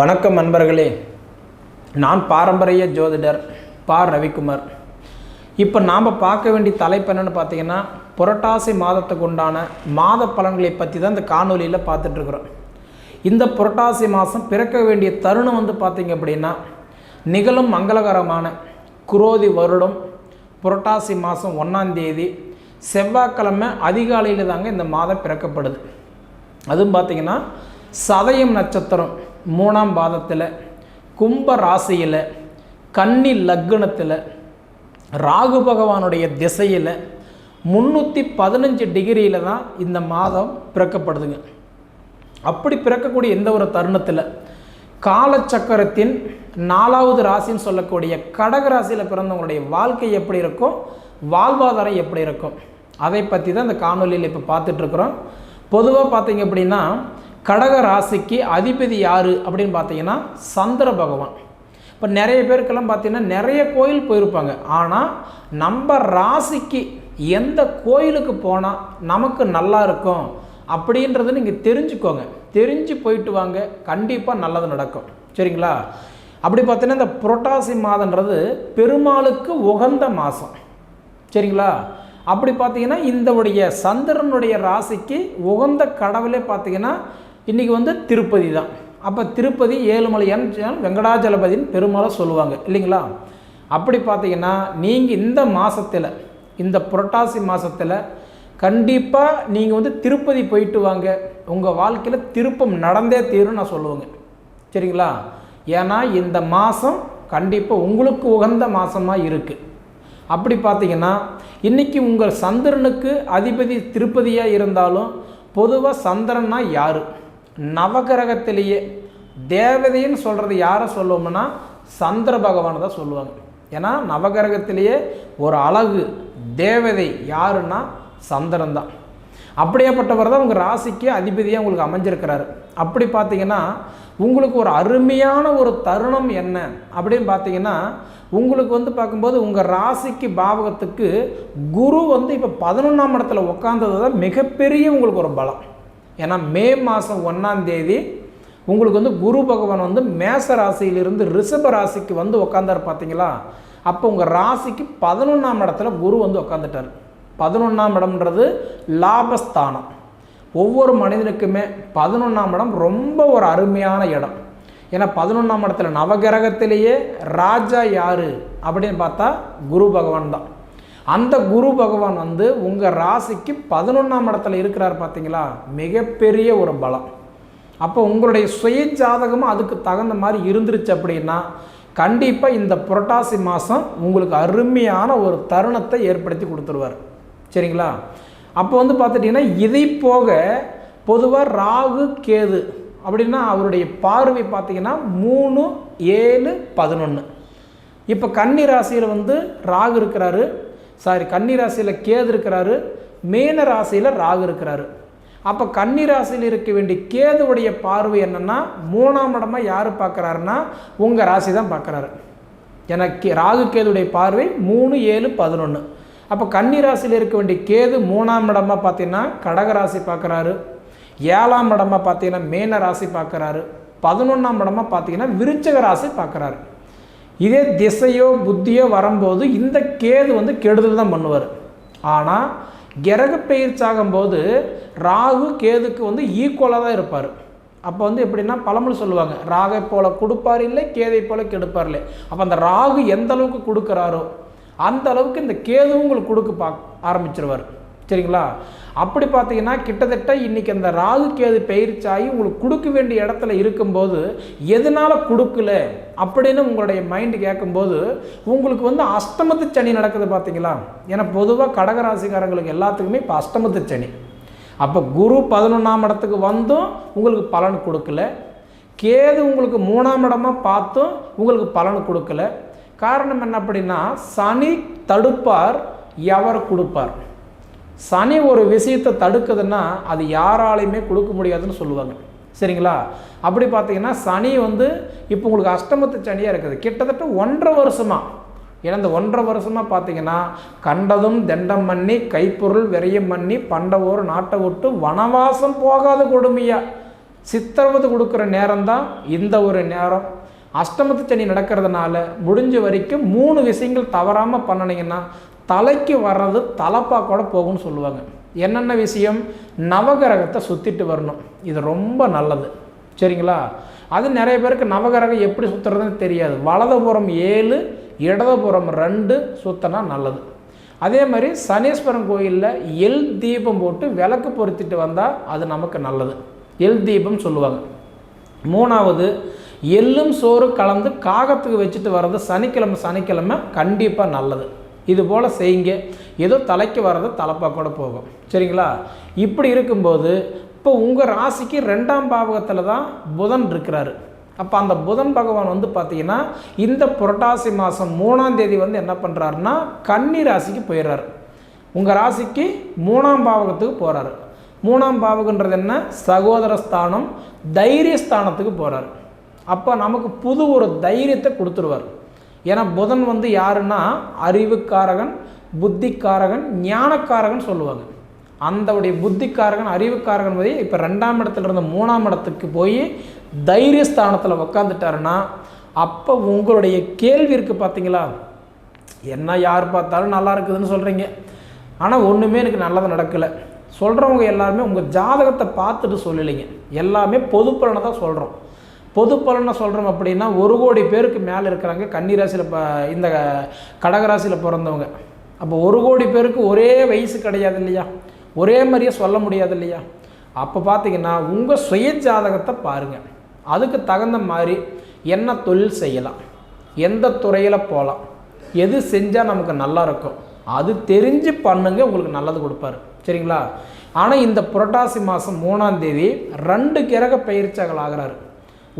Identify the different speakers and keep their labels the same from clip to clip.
Speaker 1: வணக்கம் நண்பர்களே. நான் பாரம்பரிய ஜோதிடர் பா. ரவிக்குமார். இப்போ நாம் பார்க்க வேண்டிய தலைப்பு என்னென்னு பார்த்தீங்கன்னா புரட்டாசி மாதத்துக்கு உண்டான மாத பலன்களை பற்றி தான் இந்த காணொலியில் பார்த்துட்ருக்குறோம் இந்த புரட்டாசி மாதம் பிறக்க வேண்டிய தருணம் வந்து பார்த்திங்க அப்படின்னா நிகழும் மங்களகரமான குரோதி வருடம் புரட்டாசி மாதம் ஒன்றாந்தேதி செவ்வாய்க்கிழமை அதிகாலையில் தாங்க இந்த மாதம் பிறக்கப்படுது. அதுவும் பார்த்திங்கன்னா சதயம் நட்சத்திரம். மூணாம் பாதத்தில் கும்ப ராசியில் கன்னி லக்னத்தில் ராகு பகவானுடைய திசையில் முந்நூற்றி பதினஞ்சு டிகிரியில் தான் இந்த மாதம் பிறக்கப்படுதுங்க. அப்படி பிறக்கக்கூடிய எந்த ஒரு தருணத்தில் காலச்சக்கரத்தின் நாலாவது ராசின்னு சொல்லக்கூடிய கடக ராசியில் பிறந்தவங்களுடைய வாழ்க்கை எப்படி இருக்கும் வாழ்வாதாரம் எப்படி இருக்கும் அதை பற்றி தான் இந்த காணொலியில் இப்போ பார்த்துட்ருக்குறோம் பொதுவாக பார்த்தீங்க அப்படின்னா கடக ராசிக்கு அதிபதி யார் அப்படின்னு பார்த்தீங்கன்னா சந்திர பகவான். இப்போ நிறைய பேருக்கெல்லாம் பார்த்தீங்கன்னா நிறைய கோயில் போயிருப்பாங்க. ஆனால் நம்ம ராசிக்கு எந்த கோயிலுக்கு போனால் நமக்கு நல்லா இருக்கும் அப்படின்றத நீங்கள் தெரிஞ்சுக்கோங்க. தெரிஞ்சு போயிட்டு வாங்க. கண்டிப்பாக நல்லது நடக்கும். சரிங்களா? அப்படி பார்த்தீங்கன்னா இந்த புரட்டாசி மாதன்றது பெருமாளுக்கு உகந்த மாதம் சரிங்களா? அப்படி பார்த்தீங்கன்னா இந்தவுடைய சந்திரனுடைய ராசிக்கு உகந்த கடவுளே பார்த்தீங்கன்னா இன்றைக்கி வந்து திருப்பதி தான். அப்போ திருப்பதி ஏழுமலையான்னு வெங்கடாஜலபதின்னு பெருமாளை சொல்லுவாங்க. இல்லைங்களா? அப்படி பார்த்தீங்கன்னா நீங்கள் இந்த மாதத்தில் இந்த புரட்டாசி மாதத்தில் கண்டிப்பாக நீங்கள் வந்து திருப்பதி போயிட்டு வாங்க. உங்கள் வாழ்க்கையில் திருப்பம் நடந்தே தீரும் நான் சொல்லுவேங்க. சரிங்களா? ஏன்னா இந்த மாதம் கண்டிப்பாக உங்களுக்கு உகந்த மாதமாக இருக்குது அப்படி பார்த்தீங்கன்னா இன்றைக்கி உங்கள் சந்திரனுக்கு அதிபதி திருப்பதியாக இருந்தாலும் பொதுவாக சந்திரன்னா யார்? நவகிரகத்திலேயே தேவதைன்னு சொல்கிறது யாரை சொல்லுவோம்னா சந்திர பகவானை தான் சொல்லுவாங்க. ஏன்னா நவகிரகத்திலேயே ஒரு அழகு தேவதை யாருன்னா சந்திரன் தான். அப்படியேப்பட்டவர் தான் உங்கள் ராசிக்கு அதிபதியாக உங்களுக்கு அமைஞ்சிருக்கிறாரு. அப்படி பார்த்தீங்கன்னா உங்களுக்கு ஒரு அருமையான ஒரு தருணம் என்ன அப்படின்னு பார்த்தீங்கன்னா உங்களுக்கு வந்து பார்க்கும்போது உங்கள் ராசிக்கு பாவகத்துக்கு குரு வந்து இப்போ பதினொன்றாம் இடத்துல உட்காந்தது தான் மிகப்பெரிய உங்களுக்கு ஒரு பலம். ஏன்னா மே மாதம் ஒன்றாம் தேதி உங்களுக்கு வந்து குரு பகவான் வந்து மேச ராசியிலிருந்து ரிஷப ராசிக்கு வந்து உக்காந்தார் பார்த்தீங்களா அப்போ உங்கள் ராசிக்கு பதினொன்றாம் இடத்துல குரு வந்து உக்காந்துட்டார். பதினொன்றாம் இடம்ன்றது லாபஸ்தானம். ஒவ்வொரு மனிதனுக்குமே பதினொன்றாம் இடம் ரொம்ப ஒரு அருமையான இடம். ஏன்னா பதினொன்றாம் இடத்துல நவகிரகத்திலேயே ராஜா யார் அப்படின்னு பார்த்தா குரு பகவான் தான். அந்த குரு பகவான் வந்து உங்கள் ராசிக்கு பதினொன்றாம் இடத்துல இருக்கிறார் பார்த்தீங்களா? மிகப்பெரிய ஒரு பலம். அப்போ உங்களுடைய சுய ஜாதகமும் அதுக்கு தகுந்த மாதிரி இருந்துருச்சு அப்படின்னா கண்டிப்பாக இந்த புரட்டாசி மாதம் உங்களுக்கு அருமையான ஒரு தருணத்தை ஏற்படுத்தி கொடுத்துருவார். சரிங்களா? அப்போ வந்து பார்த்துட்டிங்கன்னா இதை போக பொதுவாக ராகு கேது அப்படின்னா அவருடைய பார்வை பார்த்தீங்கன்னா மூணு ஏழு பதினொன்று இப்போ கன்னி ராசியில் வந்து ராகு இருக்கிறாரு. சாரி கன்னி ராசியில் கேது இருக்கிறாரு மேன ராசியில் ராகு இருக்கிறாரு. அப்போ கன்னி ராசியில் இருக்க வேண்டிய கேதுவுடைய பார்வை என்னென்னா மூணாம் இடமா யார் பார்க்குறாருன்னா உங்கள் ராசி தான் பார்க்குறாரு. எனக்கு ராகு கேதுடைய பார்வை மூணு ஏழு பதினொன்று அப்போ கன்னி ராசியில் இருக்க வேண்டிய கேது மூணாம் இடமா பார்த்தீங்கன்னா கடக ராசி பார்க்குறாரு. ஏழாம் இடமா பார்த்தீங்கன்னா மேன ராசி பார்க்குறாரு. பதினொன்றாம் இடமா பார்த்தீங்கன்னா விருச்சக ராசி பார்க்குறாரு. இதே திசையோ புத்தியோ வரும்போது இந்த கேது வந்து கெடுதல் தான் பண்ணுவார். ஆனால் கிரக பயிற்சாகும்போது ராகு கேதுக்கு வந்து ஈக்குவலாக தான் இருப்பார். அப்போ வந்து எப்படின்னா பழமொழி சொல்லுவாங்க ராகை போல கொடுப்பார் இல்லை கேதை போல கெடுப்பார் இல்லை. அப்போ அந்த ராகு எந்த அளவுக்கு கொடுக்குறாரோ அந்த அளவுக்கு இந்த கேதுவும் உங்களுக்கு கொடுக்க பா ஆரம்பிச்சிருவார். சரிங்களா? அப்படி பார்த்தீங்கன்னா கிட்டத்தட்ட இன்றைக்கி அந்த ராகு கேது பயிற்சியாகி உங்களுக்கு கொடுக்க வேண்டிய இடத்துல இருக்கும்போது எதனால் கொடுக்கல? அப்படின்னு உங்களுடைய மைண்டு கேட்கும்போது உங்களுக்கு வந்து அஷ்டமத்து சனி நடக்குது பார்த்தீங்களா? ஏன்னா பொதுவாக கடகராசிக்காரங்களுக்கு எல்லாத்துக்குமே இப்போ அஷ்டமத்து சனி. அப்போ குரு பதினொன்றாம் இடத்துக்கு வந்தும் உங்களுக்கு பலன் கொடுக்கல. கேது உங்களுக்கு மூணாம் இடமா பார்த்தும் உங்களுக்கு பலன் கொடுக்கல. காரணம் என்ன அப்படின்னா சனி தடுப்பார் எவர் கொடுப்பார். சனி ஒரு விஷயத்தை தடுக்குதுன்னா அது யாராலையுமே கொடுக்க முடியாதுன்னு சொல்லுவாங்க. சரிங்களா? அப்படி பார்த்தீங்கன்னா சனி வந்து இப்போ உங்களுக்கு அஷ்டமத்து சனியாக இருக்குது. கிட்டத்தட்ட ஒன்றரை வருஷமாக ஏன்னா இந்த ஒன்றரை வருஷமாக பார்த்தீங்கன்னா கண்டதும் தண்டம் பண்ணி கைப்பொருள் விரயம் பண்ணி பண்டவோர் நாட்டை விட்டு வனவாசம் போகாத கொடுமையாக சித்திரவதை கொடுக்குற நேரம் தான் இந்த ஒரு நேரம். அஷ்டமத்து சனி நடக்கிறதுனால முடிஞ்ச வரைக்கும் மூணு விஷயங்கள் தவறாமல் பண்ணினீங்கன்னா தலைக்கு வர்றது தலைப்பா கூட போகும்னு சொல்லுவாங்க. என்னென்ன விஷயம்? நவகிரகத்தை சுற்றிட்டு வரணும். இது ரொம்ப நல்லது. சரிங்களா? அது நிறைய பேருக்கு நவகிரகம் எப்படி சுற்றுறதுன்னு தெரியாது. வலதுபுறம் ஏழு இடதுபுறம் ரெண்டு சுற்றினா நல்லது. அதே மாதிரி சனீஸ்வரன் கோயிலில் எல் தீபம் போட்டு விளக்கு பொருத்திட்டு வந்தால் அது நமக்கு நல்லது. எல் தீபம் சொல்லுவாங்க. மூணாவது எள்ளும் சோறு கலந்து காகத்துக்கு வச்சுட்டு வர்றது சனிக்கிழமை சனிக்கிழமை கண்டிப்பாக நல்லது. இது போல் செய்யுங்க. ஏதோ தலைக்கு வர்றது தலைப்பாக கூட போகும். சரிங்களா? இப்படி இருக்கும்போது இப்போ உங்கள் ராசிக்கு ரெண்டாம் பாவகத்தில் தான் புதன் இருக்கிறாரு. அப்போ அந்த புதன் பகவான் வந்து பார்த்தீங்கன்னா இந்த புரட்டாசி மாதம் மூணாம் தேதி வந்து என்ன பண்ணுறாருன்னா கன்னி ராசிக்கு போயிடுறாரு உங்கள் ராசிக்கு மூணாம் பாவகத்துக்கு போகிறாரு மூணாம் பாவகன்றது என்ன? சகோதர ஸ்தானம் தைரிய ஸ்தானத்துக்கு போகிறாரு அப்போ நமக்கு புது ஒரு தைரியத்தை கொடுத்துருவார். ஏன்னா புதன் வந்து யாருன்னா? அறிவுக்காரகன் புத்திக்காரகன் ஞானக்காரகன் சொல்லுவாங்க. அந்தவுடைய புத்திக்காரகன் அறிவுக்காரகன் போய் இப்போ ரெண்டாம் இடத்துல இருந்த மூணாம் இடத்துக்கு போய் தைரியஸ்தானத்தில் உக்காந்துட்டாருன்னா அப்போ உங்களுடைய கேள்வி இருக்குது பார்த்தீங்களா என்ன யார் பார்த்தாலும் நல்லா இருக்குதுன்னு சொல்கிறீங்க ஆனால் ஒன்றுமே எனக்கு நல்லது நடக்கலை. சொல்கிறவங்க எல்லாருமே உங்கள் ஜாதகத்தை பார்த்துட்டு சொல்லலைங்க. எல்லாமே பொதுப்பலனை தான் சொல்கிறோம் பொது பலனை சொல்கிறோம் அப்படின்னா ஒரு கோடி பேருக்கு மேலே இருக்கிறாங்க. கன்னிராசியில் ப இந்த கடகராசியில் பிறந்தவங்க. அப்போ ஒரு கோடி பேருக்கு ஒரே வயசு கிடையாது இல்லையா? ஒரே மாதிரியே சொல்ல முடியாது இல்லையா? அப்போ பார்த்தீங்கன்னா உங்கள் சுய ஜாதகத்தை பாருங்கள் அதுக்கு தகுந்த மாதிரி என்ன தொழில் செய்யலாம்? எந்த துறையில் போகலாம் எது செஞ்சால் நமக்கு நல்லா இருக்கும்? அது தெரிஞ்சு பண்ணுங்க உங்களுக்கு நல்லது கொடுப்பாரு. சரிங்களா? ஆனால் இந்த புரட்டாசி மாதம் மூணாம் தேதி ரெண்டு கிரக பயிற்சிகள் ஆகிறாரு.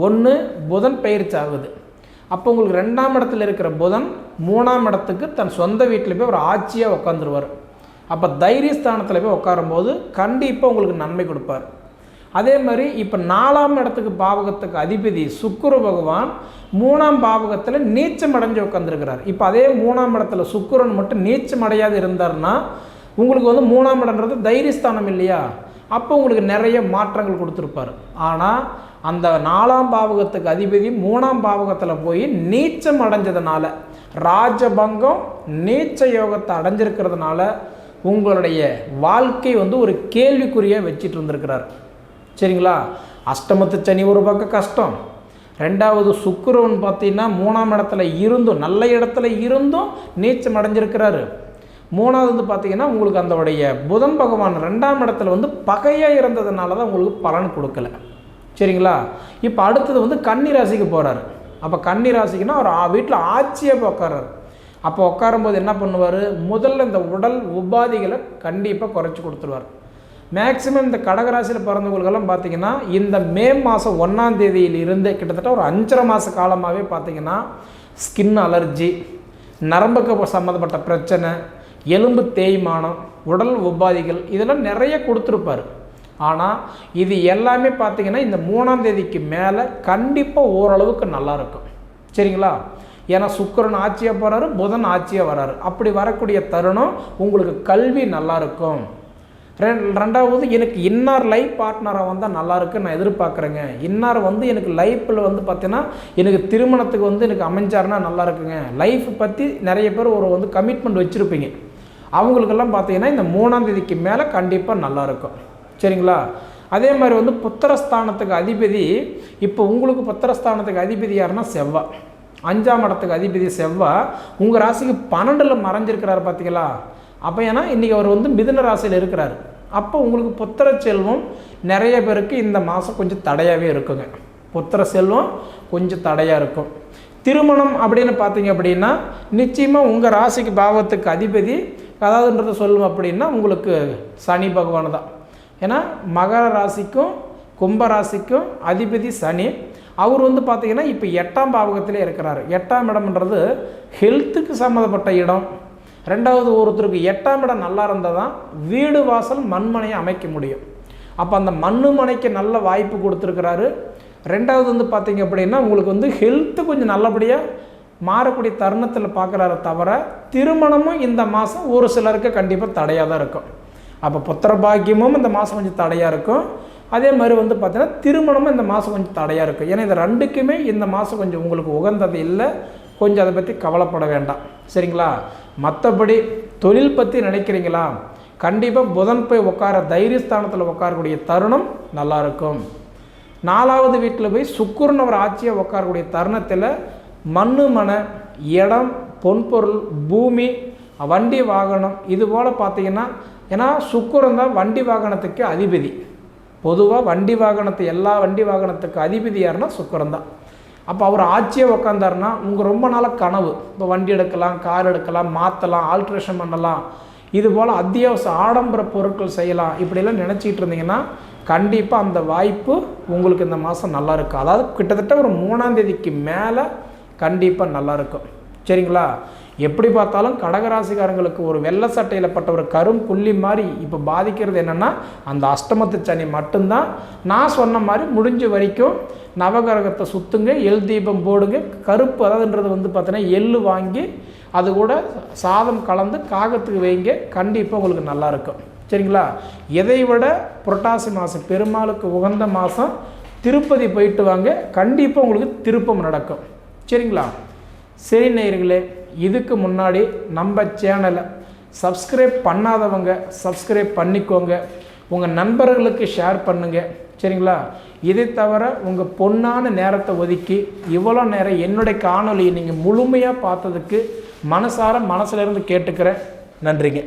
Speaker 1: ஒன்று புதன் பயிற்சி ஆகுது அப்போ உங்களுக்கு ரெண்டாம் இடத்துல இருக்கிற புதன் மூணாம் இடத்துக்கு தன் சொந்த வீட்டில் போய் ஒரு ஆட்சியாக உட்காந்துருவார் அப்போ தைரியஸ்தானத்தில் போய் உட்காரும்போது கண்டிப்பாக உங்களுக்கு நன்மை கொடுப்பார். அதே மாதிரி இப்போ நாலாம் இடத்துக்கு பாவகத்துக்கு அதிபதி சுக்குர பகவான் மூணாம் பாவகத்தில் நீச்சம் அடைஞ்சு உட்காந்துருக்கிறார் இப்போ அதே மூணாம் இடத்துல சுக்குரன் மட்டும் நீச்சம் அடையாது இருந்தார்னா உங்களுக்கு வந்து மூணாம் இடன்றது தைரியஸ்தானம் இல்லையா? அப்போ உங்களுக்கு நிறைய மாற்றங்கள் கொடுத்துருப்பார். ஆனால் அந்த நாலாம் பாவகத்துக்கு அதிபதி மூணாம் பாவகத்தில் போய் நீச்சம் அடைஞ்சதுனால ராஜபங்கம் நீச்ச யோகத்தை அடைஞ்சிருக்கிறதுனால உங்களுடைய வாழ்க்கை வந்து ஒரு கேள்விக்குறியாக வச்சிட்டு இருந்திருக்கிறார். சரிங்களா? அஷ்டமத்து சனி ஒரு பக்கம் கஷ்டம். ரெண்டாவது சுக்கிரவன் பார்த்தீங்கன்னா மூணாம் இடத்துல இருந்தும் நல்ல இடத்துல இருந்தும் நீச்சம் அடைஞ்சிருக்கிறாரு. மூணாவது வந்து பார்த்தீங்கன்னா உங்களுக்கு அந்தவுடைய புதன் பகவான் ரெண்டாம் இடத்துல வந்து பகையாக இருந்ததுனால தான் உங்களுக்கு பலன் கொடுக்கல. சரிங்களா? இப்போ அடுத்தது வந்து கன்னி ராசிக்கு போகிறாரு அப்போ கன்னி ராசிக்குன்னா அவர் வீட்டில் ஆட்சியாக போய் அப்போ உட்காரும்போது என்ன பண்ணுவார்? முதல்ல இந்த உடல் உபாதிகளை கண்டிப்பாக குறைச்சி கொடுத்துருவார். மேக்சிமம் இந்த கடகராசியில் பிறந்தவங்களுக்கெல்லாம் பார்த்தீங்கன்னா இந்த மே மாதம் ஒன்றாம் தேதியிலிருந்து கிட்டத்தட்ட ஒரு அஞ்சரை மாத காலமாகவே பார்த்தீங்கன்னா ஸ்கின் அலர்ஜி நரம்புக்கு சம்மந்தப்பட்ட பிரச்சனை எலும்பு தேய்மானம் உடல் உபாதிகள் இதெல்லாம் நிறைய கொடுத்துருப்பார். ஆனால் இது எல்லாமே பார்த்தீங்கன்னா இந்த மூணாம் தேதிக்கு மேலே கண்டிப்பாக ஓரளவுக்கு நல்லா இருக்கும். சரிங்களா? ஏன்னா சுக்கிரன் ஆட்சியாக போகிறாரு புதன் ஆட்சியாக வராரு. அப்படி வரக்கூடிய தருணம் உங்களுக்கு கல்வி நல்லா இருக்கும். ரெ- ரெண்டாவது எனக்கு இன்னார் லைஃப் பார்ட்னராக வந்தால் நல்லா இருக்குன்னு நான் எதிர்பார்க்குறேங்க. இன்னார் வந்து எனக்கு லைஃப்பில் வந்து பார்த்தீங்கன்னா எனக்கு திருமணத்துக்கு வந்து எனக்கு அமைஞ்சாருன்னா நல்லா இருக்குங்க. லைஃப் பற்றி நிறைய பேர் ஒரு வந்து கமிட்மெண்ட் வச்சுருப்பீங்க. அவங்களுக்கெல்லாம் பார்த்தீங்கன்னா இந்த மூணாம் தேதிக்கு மேலே கண்டிப்பாக நல்லாயிருக்கும் சரிங்களா? அதே மாதிரி வந்து புத்திரஸ்தானத்துக்கு அதிபதி இப்போ உங்களுக்கு புத்திரஸ்தானத்துக்கு அதிபதி யாருன்னா செவ்வாய் அஞ்சாம் இடத்துக்கு அதிபதி செவ்வாய் உங்கள் ராசிக்கு பன்னெண்டில் மறைஞ்சிருக்கிறாரு பார்த்தீங்களா அப்போ ஏன்னா இன்றைக்கி அவர் வந்து மிதுன ராசியில் இருக்கிறார். அப்போ உங்களுக்கு புத்திர செல்வம் நிறைய பேருக்கு இந்த மாதம் கொஞ்சம் தடையாகவே இருக்குங்க. புத்திர செல்வம் கொஞ்சம் தடையாக இருக்கும். திருமணம் அப்படின்னு பார்த்தீங்க அப்படின்னா நிச்சயமாக உங்கள் ராசிக்கு பாவத்துக்கு அதிபதி. அதாவதுன்றதை சொல்லும் அப்படின்னா உங்களுக்கு சனி பகவான் தான். ஏன்னா மகர ராசிக்கும் கும்ப ராசிக்கும் அதிபதி சனி. அவர் வந்து பார்த்திங்கன்னா இப்போ எட்டாம் பாவகத்திலே இருக்கிறார். எட்டாம் இடம்ன்றது ஹெல்த்துக்கு சம்மந்தப்பட்ட இடம். ரெண்டாவது ஒருத்தருக்கு எட்டாம் இடம் நல்லா இருந்தால் தான் வீடு வாசல் மண்மனையை அமைக்க முடியும். அப்போ அந்த மண்ணு மனைக்கு நல்ல வாய்ப்பு கொடுத்துருக்கிறாரு. ரெண்டாவது வந்து பார்த்தீங்க அப்படின்னா உங்களுக்கு வந்து ஹெல்த்து கொஞ்சம் நல்லபடியாக மாறக்கூடிய தருணத்தில் பார்க்குறாரு தவிர திருமணமும் இந்த மாதம் ஒரு சிலருக்கு கண்டிப்பாக தடையாக தான் இருக்கும். அப்போ புத்திர பாக்கியமும் இந்த மாதம் கொஞ்சம் தடையாக இருக்கும். அதே மாதிரி வந்து பார்த்தீங்கன்னா திருமணமும் இந்த மாதம் கொஞ்சம் தடையாக இருக்கும். ஏன்னா இது ரெண்டுக்குமே இந்த மாதம் கொஞ்சம் உங்களுக்கு உகந்தது இல்லை. கொஞ்சம் அதை பற்றி கவலைப்பட வேண்டாம். சரிங்களா? மற்றபடி தொழில் பற்றி நினைக்கிறீங்களா? கண்டிப்பாக புதன் போய் உட்கார தைரியஸ்தானத்தில் உட்காரக்கூடிய தருணம் நல்லாயிருக்கும் நாலாவது வீட்டில் போய் சுக்குரன் அவர் ஆட்சியாக உட்காரக்கூடிய தருணத்தில் மண்ணு மனை இடம் பொன்பொருள் பூமி வண்டி வாகனம் இது போல் பார்த்தீங்கன்னா ஏன்னா சுக்கரன் தான் வண்டி வாகனத்துக்கு அதிபதி. பொதுவாக வண்டி வாகனத்தை எல்லா வண்டி வாகனத்துக்கு அதிபதி யாருன்னா சுக்கரன் தான். அப்போ அவர் ஆட்சியே உக்காந்தாருன்னா உங்கள் ரொம்ப நாளாக கனவு. இப்போ வண்டி எடுக்கலாம் கார் எடுக்கலாம் மாற்றலாம் ஆல்ட்ரேஷன் பண்ணலாம். இது போல் அத்தியாவசிய ஆடம்பர பொருட்கள் செய்யலாம். இப்படிலாம் நினச்சிக்கிட்டு இருந்தீங்கன்னா கண்டிப்பாக அந்த வாய்ப்பு உங்களுக்கு இந்த மாதம் நல்லா இருக்கும். அதாவது கிட்டத்தட்ட ஒரு மூணாந்தேதிக்கு மேலே கண்டிப்பாக நல்லா இருக்கும். சரிங்களா? எப்படி பார்த்தாலும் கடகராசிக்காரங்களுக்கு ஒரு வெள்ளை சட்டையில் பட்ட ஒரு கரும் புள்ளி மாதிரி இப்போ பாதிக்கிறது என்னென்னா அந்த அஷ்டமத்து சனி மட்டும்தான். நான் சொன்ன மாதிரி முடிஞ்ச வரைக்கும் நவகிரகத்தை சுற்றுங்க எல் தீபம் போடுங்க கருப்பு அதாவதுன்றது வந்து பார்த்தீங்கன்னா எள்ளு வாங்கி அது கூட சாதம் கலந்து காகத்துக்கு வைங்க கண்டிப்பாக உங்களுக்கு நல்லாயிருக்கும் சரிங்களா? எதை விட புரட்டாசி மாதம் பெருமாளுக்கு உகந்த மாதம் திருப்பதி போயிட்டு வாங்க கண்டிப்பாக உங்களுக்கு திருப்பம் நடக்கும். சரிங்களா? சரி நேயர்களே இதுக்கு முன்னாடி நம்ம சேனலை சப்ஸ்கிரைப் பண்ணாதவங்க சப்ஸ்கிரைப் பண்ணிக்கோங்க. உங்கள் நண்பர்களுக்கு ஷேர் பண்ணுங்கள் சரிங்களா? இதை தவிர உங்கள் பொன்னான நேரத்தை ஒதுக்கி இவ்வளோ நேரம் என்னுடைய காணொலியை நீங்கள் முழுமையாக பார்த்ததுக்கு மனசார மனசிலிருந்து கேட்டுக்கிறேன். நன்றிங்க.